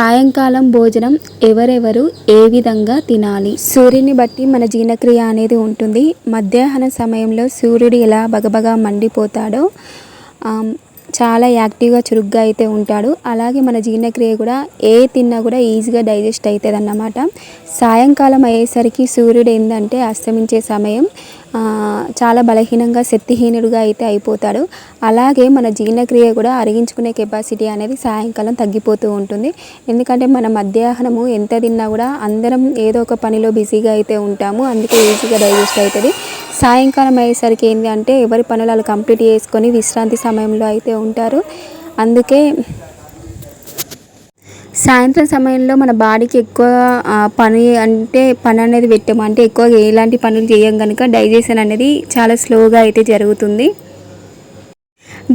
సాయంకాలం భోజనం ఎవరెవరు ఏ విధంగా తినాలి? సూర్యుని బట్టి మన జీర్ణక్రియ అనేది ఉంటుంది. మధ్యాహ్న సమయంలో సూర్యుడు ఎలా బగబగా మండిపోతాడో చాలా యాక్టివ్గా చురుగ్గా అయితే ఉంటాడు. అలాగే మన జీర్ణక్రియ కూడా ఏ తిన్నా కూడా ఈజీగా డైజెస్ట్ అవుతుంది అన్నమాట సాయంకాలం అయ్యేసరికి సూర్యుడు ఏంటంటే అస్తమించే సమయం. చాలా బలహీనంగా శక్తిహీనుడుగా అయితే అయిపోతాడు. అలాగే మన జీర్ణక్రియ కూడా అరిగించుకునే కెపాసిటీ అనేది సాయంకాలం తగ్గిపోతూ ఉంటుంది. ఎందుకంటే మన మధ్యాహ్నము ఎంత తిన్నా కూడా అందరం ఏదో ఒక పనిలో బిజీగా అయితే ఉంటాము. అందుకే ఈజీగా డైజెస్ట్ అవుతుంది. సాయంకాలం అయ్యేసరికి ఏంటి అంటే ఎవరి పనులు వాళ్ళు కంప్లీట్ చేసుకొని విశ్రాంతి సమయంలో అయితే ఉంటారు. అందుకే సాయంత్రం సమయంలో మన బాడీకి ఎక్కువ పని అంటే పని అనేది పెట్టాము. అంటే ఎక్కువ ఎలాంటి పనులు చేయం కనుక డైజెషన్ అనేది చాలా స్లోగా అయితే జరుగుతుంది.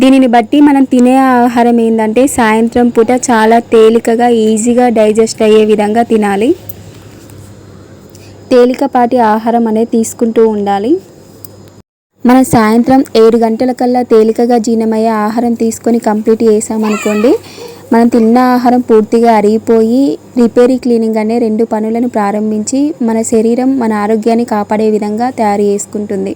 దీనిని బట్టి మనం తినే ఆహారం ఏంటంటే సాయంత్రం పూట చాలా తేలికగా ఈజీగా డైజెస్ట్ అయ్యే విధంగా తినాలి. తేలికపాటి ఆహారం అనేది తీసుకుంటూ ఉండాలి. మనం సాయంత్రం ఏడు గంటల కల్లా తేలికగా జీర్ణమయ్యే ఆహారం తీసుకొని కంప్లీట్ చేసామనుకోండి మనం తిన్న ఆహారం పూర్తిగా అరిగిపోయి రిపేరీ క్లీనింగ్ అనే రెండు పనులను ప్రారంభించి మన శరీరం మన ఆరోగ్యాన్ని కాపాడే విధంగా తయారు చేసుకుంటుంది.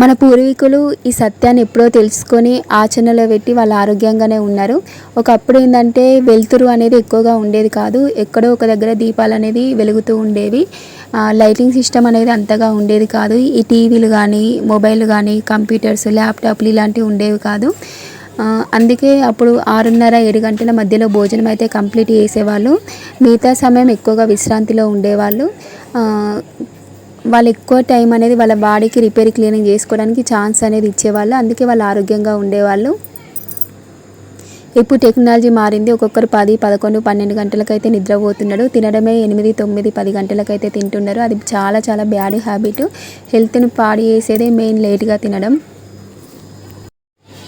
మన పూర్వీకులు ఈ సత్యాన్ని ఎప్పుడో తెలుసుకొని ఆచరణలో పెట్టి వాళ్ళు ఆరోగ్యంగానే ఉన్నారు. ఒకప్పుడు ఏంటంటే వెలుతురు అనేది ఎక్కువగా ఉండేది కాదు. ఎక్కడో ఒక దగ్గర దీపాలు అనేది వెలుగుతూ ఉండేవి. లైటింగ్ సిస్టమ్ అనేది అంతగా ఉండేది కాదు. ఈ టీవీలు కానీ మొబైల్ కానీ కంప్యూటర్స్ ల్యాప్టాప్లు ఇలాంటివి ఉండేవి కాదు. అందుకే అప్పుడు ఆరున్నర ఏడు గంటల మధ్యలో భోజనం అయితే కంప్లీట్ చేసేవాళ్ళు. మిగతా సమయం ఎక్కువగా విశ్రాంతిలో ఉండేవాళ్ళు. వాళ్ళు ఎక్కువ టైం అనేది వాళ్ళ బాడీకి రిపేర్ క్లీనింగ్ చేసుకోవడానికి ఛాన్స్ అనేది ఇచ్చేవాళ్ళు. అందుకే వాళ్ళు ఆరోగ్యంగా ఉండేవాళ్ళు. ఇప్పుడు టెక్నాలజీ మారింది. ఒక్కొక్కరు పది పదకొండు పన్నెండు గంటలకైతే నిద్రపోతున్నాడు. తినడమే ఎనిమిది తొమ్మిది పది గంటలకైతే తింటున్నారు. అది చాలా చాలా బ్యాడ్ హ్యాబిట్. హెల్త్ని పాడు చేసేదే మెయిన్ లేట్గా తినడం.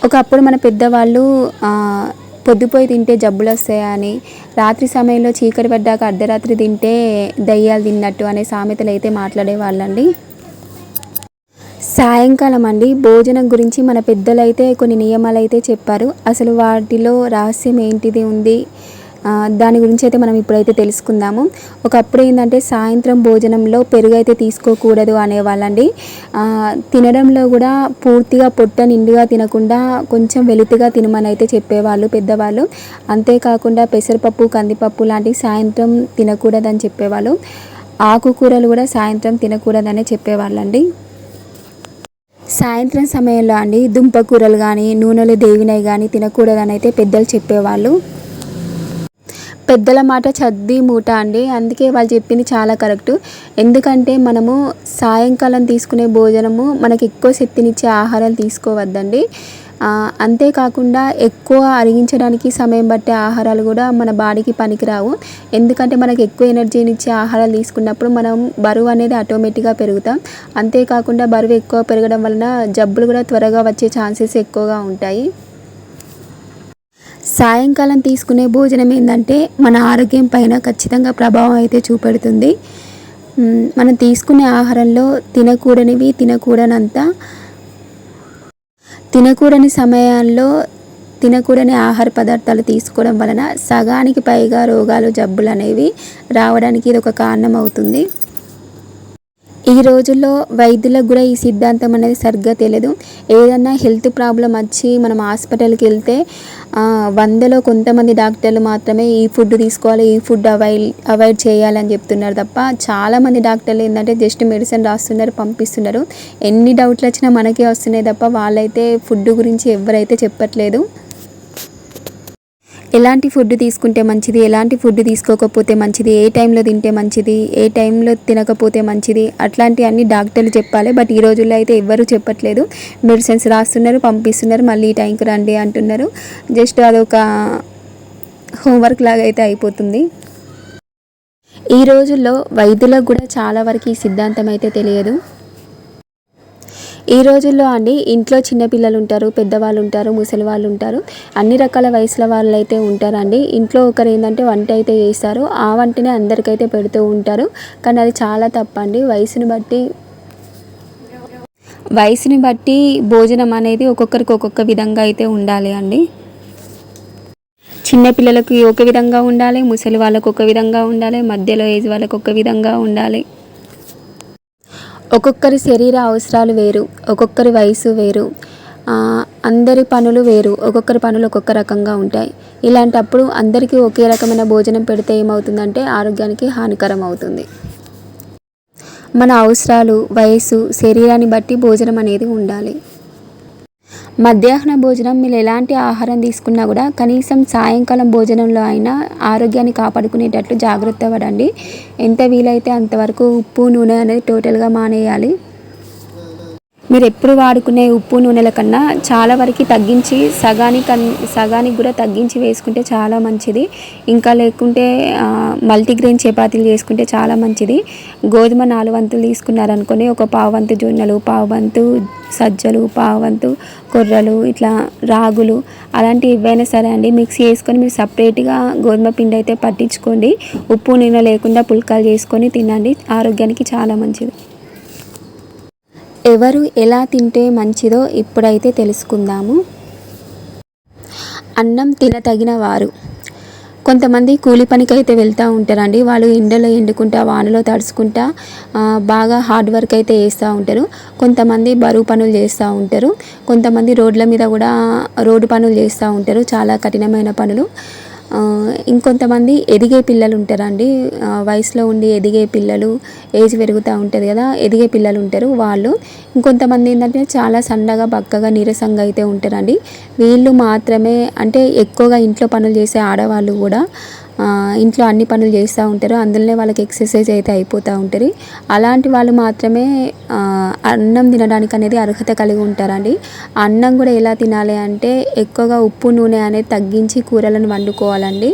ఒకప్పుడు మన పెద్దవాళ్ళు పొద్దుపోయి తింటే జబ్బులు వస్తాయని రాత్రి సమయంలో చీకటి పడ్డాక అర్ధరాత్రి తింటే దయ్యాలు తిన్నట్టు అనే సామెతలు అయితే మాట్లాడేవాళ్ళండి. సాయంకాలం అండి. భోజనం గురించి మన పెద్దలైతే కొన్ని నియమాలు అయితే చెప్పారు. అసలు వాటిలో రహస్యం ఏంటిది ఉంది? దాని గురించి అయితే మనం ఇప్పుడైతే తెలుసుకుందాము. ఒకప్పుడు ఏంటంటే సాయంత్రం భోజనంలో పెరుగు అయితే తీసుకోకూడదు అనేవాళ్ళండి. తినడంలో కూడా పూర్తిగా పొట్ట నిండుగా తినకుండా కొంచెం వెలితిగా తినమని అయితే చెప్పేవాళ్ళు పెద్దవాళ్ళు. అంతేకాకుండా పెసరపప్పు కందిపప్పు లాంటివి సాయంత్రం తినకూడదని చెప్పేవాళ్ళు. ఆకుకూరలు కూడా సాయంత్రం తినకూడదనే చెప్పేవాళ్ళండి. సాయంత్రం సమయంలో అండి దుంపకూరలు కానీ నూనెలు దేవినవి కానీ తినకూడదని అయితే పెద్దలు చెప్పేవాళ్ళు. పెద్దల మాట చద్ది మూట అండి. అందుకే వాళ్ళు చెప్పింది చాలా కరెక్ట్. ఎందుకంటే మనము సాయంకాలం తీసుకునే భోజనము మనకి ఎక్కువ శక్తినిచ్చే ఆహారాలు తీసుకోవద్దండి. అంతేకాకుండా ఎక్కువ అరిగించడానికి సమయం పట్టే ఆహారాలు కూడా మన బాడీకి పనికిరావు. ఎందుకంటే మనకు ఎక్కువ ఎనర్జీని ఇచ్చే ఆహారాలు తీసుకున్నప్పుడు మనం బరువు అనేది ఆటోమేటిక్గా పెరుగుతాం. అంతేకాకుండా బరువు ఎక్కువ పెరగడం వలన జబ్బులు కూడా త్వరగా వచ్చే ఛాన్సెస్ ఎక్కువగా ఉంటాయి. సాయంకాలం తీసుకునే భోజనం ఏంటంటే మన ఆరోగ్యం పైన ఖచ్చితంగా ప్రభావం అయితే చూపెడుతుంది. మనం తీసుకునే ఆహారంలో తినకూడనివి తినకూడనంత తినకూడని సమయాల్లో తినకూడని ఆహార పదార్థాలు తీసుకోవడం వలన సగానికి పైగా రోగాలు జబ్బులు అనేవి రావడానికి ఇది ఒక కారణం అవుతుంది ఈ రోజుల్లో వైద్యులకు కూడా ఈ సిద్ధాంతం అనేది సరిగ్గా తెలియదు ఏదన్నా హెల్త్ ప్రాబ్లం వచ్చి మనం హాస్పిటల్కి వెళ్తే వందలో కొంతమంది డాక్టర్లు మాత్రమే ఈ ఫుడ్ తీసుకోవాలి ఈ ఫుడ్ అవాయిడ్ అవాయిడ్ చేయాలని చెప్తున్నారు తప్ప చాలామంది డాక్టర్లు ఏంటంటే జస్ట్ మెడిసిన్ రాస్తున్నారు పంపిస్తున్నారు. ఎన్ని డౌట్లు వచ్చినా మనకే వస్తున్నాయి తప్ప వాళ్ళైతే ఫుడ్ గురించి ఎవరైతే చెప్పట్లేదు. ఎలాంటి ఫుడ్ తీసుకుంటే మంచిది? ఎలాంటి ఫుడ్ తీసుకోకపోతే మంచిది? ఏ టైంలో తింటే మంచిది? ఏ టైంలో తినకపోతే మంచిది? అట్లాంటి అన్ని డాక్టర్లు చెప్పాలి. బట్ ఈ రోజుల్లో అయితే ఎవ్వరూ చెప్పట్లేదు. మెడిసిన్స్ రాస్తున్నారు పంపిస్తున్నారు. మళ్ళీ ఈ టైంకి రండి అంటున్నారు. జస్ట్ అదొక హోంవర్క్ లాగా అయితే అయిపోతుంది. ఈ రోజుల్లో వైద్యులకు కూడా చాలా వరకు ఈ సిద్ధాంతం అయితే తెలియదు. ఈ రోజుల్లో అండి ఇంట్లో చిన్నపిల్లలు ఉంటారు పెద్దవాళ్ళు ఉంటారు ముసలి వాళ్ళు ఉంటారు. అన్ని రకాల వయసుల వాళ్ళు అయితే ఉంటారండి. ఇంట్లో ఒకరు ఏంటంటే వంట అయితే చేస్తారు. ఆ వంటనే అందరికైతే పెడుతూ ఉంటారు. కానీ అది చాలా తప్పండి. వయసుని బట్టి వయసుని బట్టి భోజనం అనేది ఒక్కొక్కరికి ఒక్కొక్క విధంగా అయితే ఉండాలి అండి. చిన్నపిల్లలకు ఒక విధంగా ఉండాలి ముసలి వాళ్ళకు ఒక విధంగా ఉండాలి మధ్యలో ఏజ్ వాళ్ళకు ఒక విధంగా ఉండాలి. ఒక్కొక్కరి శరీర అవసరాలు వేరు ఒక్కొక్కరి వయసు వేరు అందరి పనులు వేరు ఒక్కొక్కరి పనులు ఒక్కొక్క రకంగా ఉంటాయి. ఇలాంటప్పుడు అందరికీ ఒకే రకమైన భోజనం పెడితే ఏమవుతుందంటే ఆరోగ్యానికి హానికరం అవుతుంది. మన అవసరాలు వయసు శరీరాన్ని బట్టి భోజనం అనేది ఉండాలి. మధ్యాహ్న భోజనం మీరు ఎలాంటి ఆహారం తీసుకున్నా కూడా కనీసం సాయంకాలం భోజనంలో అయినా ఆరోగ్యాన్ని కాపాడుకునేటట్లు జాగ్రత్త పడండి. ఎంత వీలైతే అంతవరకు ఉప్పు నూనె అనేది టోటల్గా మానేయాలి. మీరు ఎప్పుడు వాడుకునే ఉప్పు నూనెల కన్నా చాలా వరకు తగ్గించి సగానికి సగానికి కూడా తగ్గించి వేసుకుంటే చాలా మంచిది. ఇంకా లేకుంటే మల్టీగ్రెయిన్ చపాతీలు చేసుకుంటే చాలా మంచిది. గోధుమ నాలుగు వంతులు తీసుకున్నారనుకొని ఒక పావు వంతు జొన్నలు పావు వంతు సజ్జలు పావు వంతు కొర్రలు ఇట్లా రాగులు అలాంటి ఏవైనా సరే అండి మిక్స్ చేసుకొని మీరు సపరేట్గా గోధుమ పిండి అయితే పట్టించుకోండి. ఉప్పు నూనె లేకుండా పుల్కాలు చేసుకొని తినండి. ఆరోగ్యానికి చాలా మంచిది. ఎవరు ఎలా తింటే మంచిదో ఇప్పుడైతే తెలుసుకుందాము. అన్నం తినతగిన వారు కొంతమంది కూలి పనికి అయితే వెళ్తూ ఉంటారండి. వాళ్ళు ఎండలో ఎండుకుంటా వానలో తడుచుకుంటా బాగా హార్డ్ వర్క్ అయితే చేస్తూ ఉంటారు. కొంతమంది బరువు పనులు చేస్తూ ఉంటారు. కొంతమంది రోడ్ల మీద కూడా రోడ్డు పనులు చేస్తూ ఉంటారు. చాలా కఠినమైన పనులు. ఇంకొంతమంది ఎదిగే పిల్లలు ఉంటారండి. వయసులో ఉండి ఎదిగే పిల్లలు ఏజ్ పెరుగుతూ ఉంటుంది కదా ఎదిగే పిల్లలు ఉంటారు వాళ్ళు. ఇంకొంతమంది ఏంటంటే చాలా సన్నగా బక్కగా నీరసంగా అయితే ఉంటారండి. వీళ్ళు మాత్రమే అంటే ఎక్కువగా ఇంట్లో పనులు చేసే ఆడవాళ్ళు కూడా ఇంట్లో అన్ని పనులు చేస్తూ ఉంటారు. అందులోనే వాళ్ళకి ఎక్సర్సైజ్ అయితే అయిపోతూ ఉంటుంది. అలాంటి వాళ్ళు మాత్రమే అన్నం తినడానికి అనేది అర్హత కలిగి ఉంటారండి. అన్నం కూడా ఎలా తినాలి అంటే ఎక్కువగా ఉప్పు నూనె అనేది తగ్గించి కూరలను వండుకోవాలండి.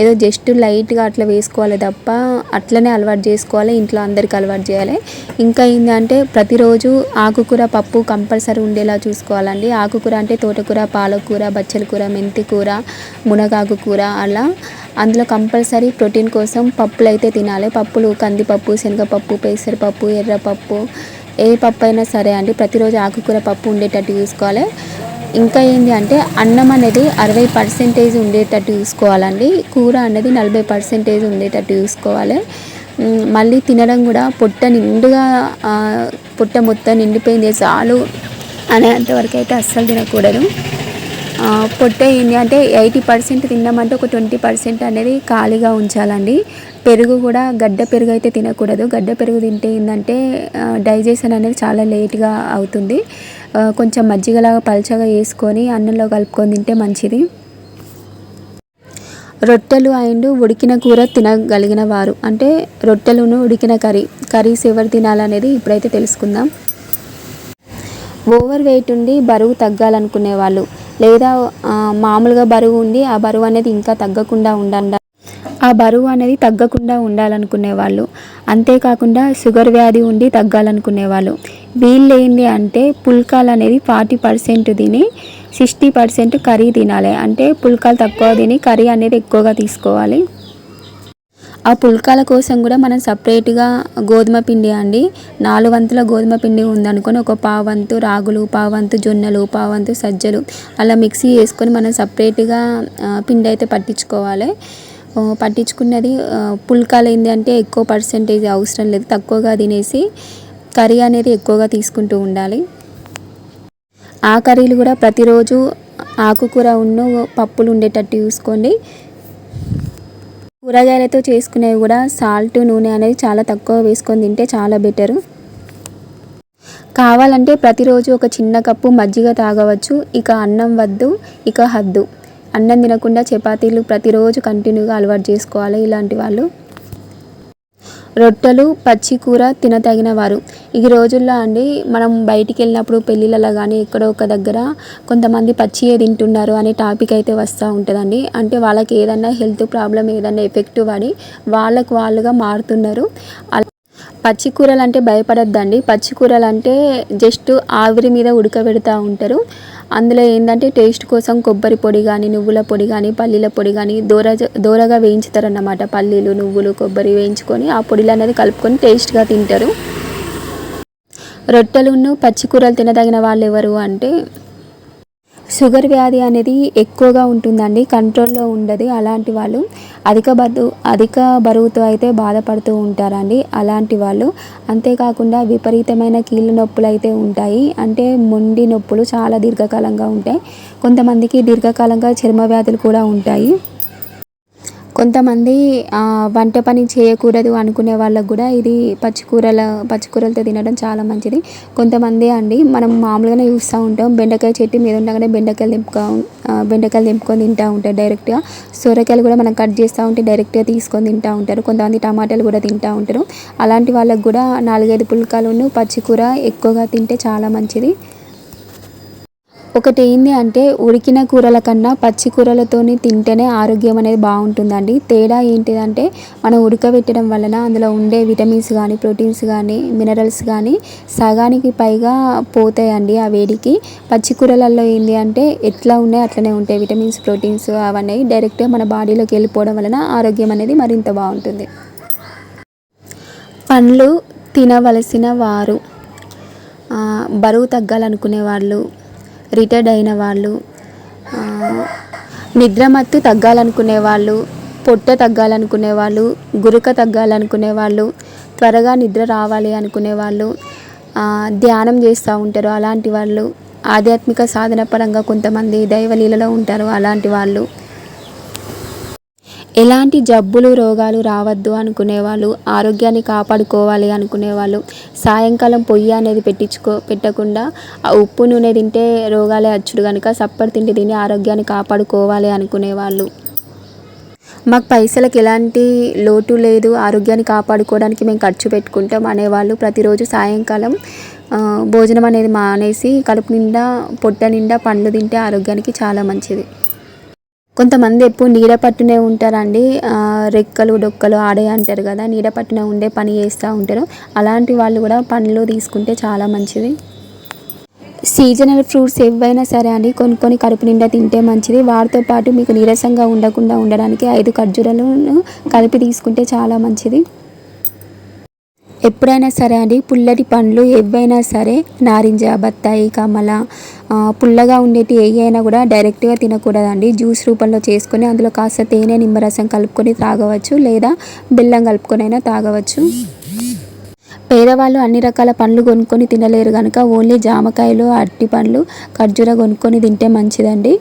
ఏదో జస్ట్ లైట్గా అట్లా వేసుకోవాలి తప్ప అట్లనే అలవాటు చేసుకోవాలి. ఇంట్లో అందరికి అలవాటు చేయాలి. ఇంకా ఏంటంటే ప్రతిరోజు ఆకుకూర పప్పు కంపల్సరీ ఉండేలా చూసుకోవాలండి. ఆకుకూర అంటే తోటకూర పాలకూర బచ్చల కూర మెంతి కూర మునగాకు కూర అలా. అందులో కంపల్సరీ ప్రోటీన్ కోసం పప్పులు అయితే తినాలి. పప్పులు కందిపప్పు శనగపప్పు పెసరపప్పు ఎర్రపప్పు ఏ పప్పు అయినా సరే అండి ప్రతిరోజు ఆకుకూర పప్పు ఉండేటట్టు చూసుకోవాలి. ఇంకా ఏంటి అంటే అన్నం అనేది అరవై పర్సెంటేజ్ ఉండేటట్టు చూసుకోవాలండి. కూర అనేది నలభై పర్సెంటేజ్ ఉండేటట్టు చూసుకోవాలి. మళ్ళీ తినడం కూడా పొట్ట నిండుగా పొట్ట మొత్తం నిండిపోయింది. చాలు అనేంతవరకు అయితే అస్సలు తినకూడదు. పొట్ట ఏంటి అంటే ఎయిటీ పర్సెంట్ తిన్నామంటే ఒక ట్వంటీ పర్సెంట్ అనేది ఖాళీగా ఉంచాలండి. పెరుగు కూడా గడ్డ పెరుగు అయితే తినకూడదు. గడ్డ పెరుగు తింటే ఏంటంటే డైజెషన్ అనేది చాలా లేట్గా అవుతుంది. కొంచెం మజ్జిగలాగా పల్చగా వేసుకొని అన్నంలో కలుపుకొని తింటే మంచిది. రొట్టెలు అండ్ ఉడికిన కూర తినగలిగిన వారు. అంటే రొట్టెలును ఉడికిన కర్రీ. కర్రీస్ ఎవరు తినాలనేది ఇప్పుడైతే తెలుసుకుందాం. ఓవర్ వెయిట్ ఉండి బరువు తగ్గాలనుకునే వాళ్ళు. లేదా మామూలుగా బరువు ఉండి ఆ బరువు అనేది ఇంకా తగ్గకుండా ఉండండి ఆ బరువు అనేది తగ్గకుండా ఉండాలనుకునే వాళ్ళు. అంతేకాకుండా షుగర్ వ్యాధి ఉండి తగ్గాలనుకునే వాళ్ళు. వీళ్ళు ఏంటి అంటే పుల్కాలు అనేది ఫార్టీ పర్సెంట్ తిని సిక్స్టీ పర్సెంట్ కర్రీ తినాలి. అంటే పుల్కాలు తక్కువ తిని కర్రీ అనేది ఎక్కువగా తీసుకోవాలి. ఆ పుల్కాల కోసం కూడా మనం సపరేట్గా గోధుమ పిండి అండి. నాలుగు వంతుల గోధుమ పిండి ఉందనుకొని ఒక పావంతు రాగులు పావంతు జొన్నలు పావంతు సజ్జలు అలా మిక్సీ చేసుకొని మనం సపరేట్గా పిండి అయితే పట్టించుకోవాలి. పట్టించుకున్నది పుల్కాలు ఏంటంటే అంటే ఎక్కువ పర్సెంటేజ్ అవసరం లేదు. తక్కువగా తినేసి కర్రీ అనేది ఎక్కువగా తీసుకుంటూ ఉండాలి. ఆ కర్రీలు కూడా ప్రతిరోజు ఆకుకూర ఉన్న పప్పులు ఉండేటట్టు చూసుకోండి. కూరగాయలతో చేసుకునేవి కూడా సాల్ట్ నూనె అనేది చాలా తక్కువ వేసుకొని తింటే చాలా బెటరు. కావాలంటే ప్రతిరోజు ఒక చిన్న కప్పు మజ్జిగ తాగవచ్చు ఇక అన్నం వద్దు ఇక హద్దు. అన్నం తినకుండా చపాతీలు ప్రతిరోజు కంటిన్యూగా అలవాటు చేసుకోవాలి ఇలాంటి వాళ్ళు. రొట్టెలు పచ్చి కూర వారు ఈ రోజుల్లో అండి మనం బయటికి వెళ్ళినప్పుడు పెళ్ళిళ్ళలో కానీ ఎక్కడో ఒక దగ్గర కొంతమంది పచ్చియే తింటున్నారు అనే టాపిక్ అయితే వస్తూ ఉంటుందండి. అంటే వాళ్ళకి ఏదన్నా హెల్త్ ప్రాబ్లం ఏదన్నా ఎఫెక్ట్ పడి వాళ్ళకు వాళ్ళుగా మారుతున్నారు. అలా పచ్చి కూరలు అంటే భయపడొద్దండి. పచ్చి కూరలు అంటే జస్ట్ ఆవిరి మీద ఉడకబెడతా ఉంటారు. అందులో ఏంటంటే టేస్ట్ కోసం కొబ్బరి పొడి కానీ నువ్వుల పొడి కానీ పల్లీల పొడి కానీ దూర దూరగా వేయించుతారన్నమాట. పల్లీలు నువ్వులు కొబ్బరి వేయించుకొని ఆ పొడిలు అనేది కలుపుకొని టేస్ట్గా తింటారు. రొట్టెలును పచ్చికూరలు తినదగిన వాళ్ళు ఎవరు అంటే షుగర్ వ్యాధి అనేది ఎక్కువగా ఉంటుందండి కంట్రోల్లో ఉండదు. అలాంటి వాళ్ళు అధిక బరువు అధిక బరువుతో అయితే బాధపడుతూ ఉంటారండి. అలాంటి వాళ్ళు అంతేకాకుండా విపరీతమైన కీళ్ళ నొప్పులు అయితే ఉంటాయి. అంటే మొండి నొప్పులు చాలా దీర్ఘకాలంగా ఉంటాయి. కొంతమందికి దీర్ఘకాలంగా చర్మ వ్యాధులు కూడా ఉంటాయి. కొంతమంది వంట పని చేయకూడదు అనుకునే వాళ్ళకు కూడా ఇది పచ్చికూరల పచ్చికూరలతో తినడం చాలా మంచిది. కొంతమంది అండి మనం మామూలుగానే చూస్తూ ఉంటాం బెండకాయ చెట్టు మీద ఉండగానే బెండకాయలు దింపుకో బెండకాయలు దింపుకొని తింటూ ఉంటారు డైరెక్ట్గా. సొరకాయలు కూడా మనం కట్ చేస్తూ ఉంటే డైరెక్ట్గా తీసుకొని తింటూ ఉంటారు. కొంతమంది టమాటాలు కూడా తింటూ ఉంటారు. అలాంటి వాళ్ళకు కూడా నాలుగైదు పుల్కాలను పచ్చికూర ఎక్కువగా తింటే చాలా మంచిది. ఒకటి ఏంది అంటే ఉడికిన కూరల కన్నా పచ్చి కూరలతోని తింటేనే ఆరోగ్యం అనేది బాగుంటుందండి. తేడా ఏంటిదంటే మనం ఉడకబెట్టడం వలన అందులో ఉండే విటమిన్స్ కానీ ప్రోటీన్స్ కానీ మినరల్స్ కానీ సగానికి పైగా పోతాయండి ఆ వేడికి. పచ్చి కూరలలో ఏంటి అంటే ఎట్లా ఉన్నాయి అట్లనే ఉంటాయి. విటమిన్స్ ప్రోటీన్స్ అవన్నీ డైరెక్ట్గా మన బాడీలోకి వెళ్ళిపోవడం వలన ఆరోగ్యం అనేది మరింత బాగుంటుంది. పండ్లు తినవలసిన వారు బరువు తగ్గాలనుకునే వాళ్ళు రిటైర్డ్ అయిన వాళ్ళు నిద్రమత్తు తగ్గాలనుకునే వాళ్ళు పొట్ట తగ్గాలనుకునే వాళ్ళు గురుక తగ్గాలనుకునే వాళ్ళు త్వరగా నిద్ర రావాలి అనుకునే వాళ్ళు ధ్యానం చేస్తూ ఉంటారు అలాంటి వాళ్ళు ఆధ్యాత్మిక సాధన పరంగా కొంతమంది దైవలీలలో ఉంటారు అలాంటి వాళ్ళు. ఎలాంటి జబ్బులు రోగాలు రావద్దు అనుకునేవాళ్ళు ఆరోగ్యాన్ని కాపాడుకోవాలి అనుకునేవాళ్ళు సాయంకాలం పొయ్యి అనేది పెట్టించుకో పెట్టకుండా ఆ ఉప్పు నూనె తింటే రోగాలే అచ్చుడు కనుక సప్పటి తిండి తిని ఆరోగ్యాన్ని కాపాడుకోవాలి అనుకునేవాళ్ళు. మాకు పైసలకు ఎలాంటి లోటు లేదు ఆరోగ్యాన్ని కాపాడుకోవడానికి మేము ఖర్చు పెట్టుకుంటాం అనేవాళ్ళు. ప్రతిరోజు సాయంకాలం భోజనం అనేది మానేసి కడుపు నిండా పొట్ట నిండా పండ్లు తింటే ఆరోగ్యానికి చాలా మంచిది. కొంతమంది ఎప్పుడు నీడ పట్టునే ఉంటారండి. రెక్కలు డొక్కలు ఆడే అంటారు కదా నీడ పట్టునే ఉండే పని చేస్తూ ఉంటారు. అలాంటి వాళ్ళు కూడా పనిలో తీసుకుంటే చాలా మంచిది. సీజనల్ ఫ్రూట్స్ ఏవైనా సరే అండి కొనుక్కొని కడుపు నిండా తింటే మంచిది. వాటితో పాటు మీకు నీరసంగా ఉండకుండా ఉండడానికి ఐదు ఖర్జూరాలను కలిపి తీసుకుంటే చాలా మంచిది. ఎప్పుడైనా సరే అండి పుల్లటి పండ్లు ఏవైనా సరే నారింజ బత్తాయి కమల పుల్లగా ఉండేటి ఏ అయినా కూడా డైరెక్ట్గా తినకూడదండి. జ్యూస్ రూపంలో చేసుకొని అందులో కాస్త తేనె నిమ్మరసం కలుపుకొని తాగవచ్చు లేదా బెల్లం కలుపుకొని అయినా తాగవచ్చు. పేదవాళ్ళు అన్ని రకాల పండ్లు కొనుక్కొని తినలేరు కనుక ఓన్లీ జామకాయలు అరటి పండ్లు ఖర్జూర కొనుక్కొని తింటే మంచిదండి.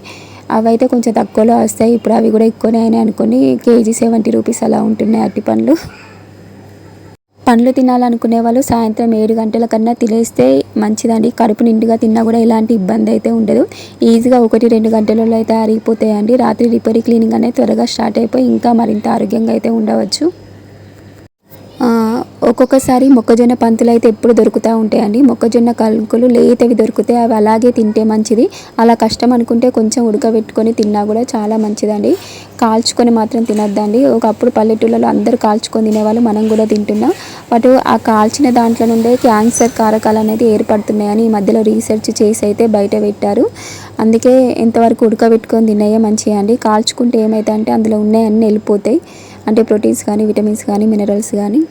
అవైతే కొంచెం తక్కువలో వస్తాయి. ఇప్పుడు అవి కూడా ఎక్కువనే అయినాయి అనుకొని కేజీ సెవెంటీ రూపీస్ అలా ఉంటున్నాయి అరటి పండ్లు. పండ్లు తినాలనుకునే వాళ్ళు సాయంత్రం ఏడు గంటల కన్నా తినేస్తే మంచిదండి. కడుపు నిండుగా తిన్నా కూడా ఎలాంటి ఇబ్బంది అయితే ఉండదు. ఈజీగా ఒకటి రెండు గంటలలో అయితే అరిగిపోతాయండి రాత్రి రిపేరీ క్లీనింగ్ అనేది త్వరగా స్టార్ట్ అయిపోయి ఇంకా మరింత ఆరోగ్యంగా అయితే ఉండవచ్చు. ఒక్కొక్కసారి మొక్కజొన్న పంతులు అయితే ఎప్పుడు దొరుకుతూ ఉంటాయండి. మొక్కజొన్న కలుకులు లేతవి దొరికితే అవి అలాగే తింటే మంచిది. అలా కష్టం అనుకుంటే కొంచెం ఉడకబెట్టుకొని తిన్నా కూడా చాలా మంచిదండి. కాల్చుకొని మాత్రం తినొద్దండి. ఒకప్పుడు పల్లెటూళ్ళలో అందరూ కాల్చుకొని తినేవాళ్ళు మనం కూడా తింటున్నాం. బట్ ఆ కాల్చిన దాంట్లో నుండే క్యాన్సర్ కారకాలు అనేది ఏర్పడుతున్నాయని ఈ మధ్యలో రీసెర్చ్ చేసి అయితే బయట పెట్టారు. అందుకే ఎంతవరకు ఉడకబెట్టుకొని తిన్నాయే మంచిగా అండి. కాల్చుకుంటే ఏమైతే అంటే అందులో ఉన్నాయన్నీ వెళ్ళిపోతాయి. అంటే ప్రోటీన్స్ కానీ విటమిన్స్ కానీ మినరల్స్ కానీ.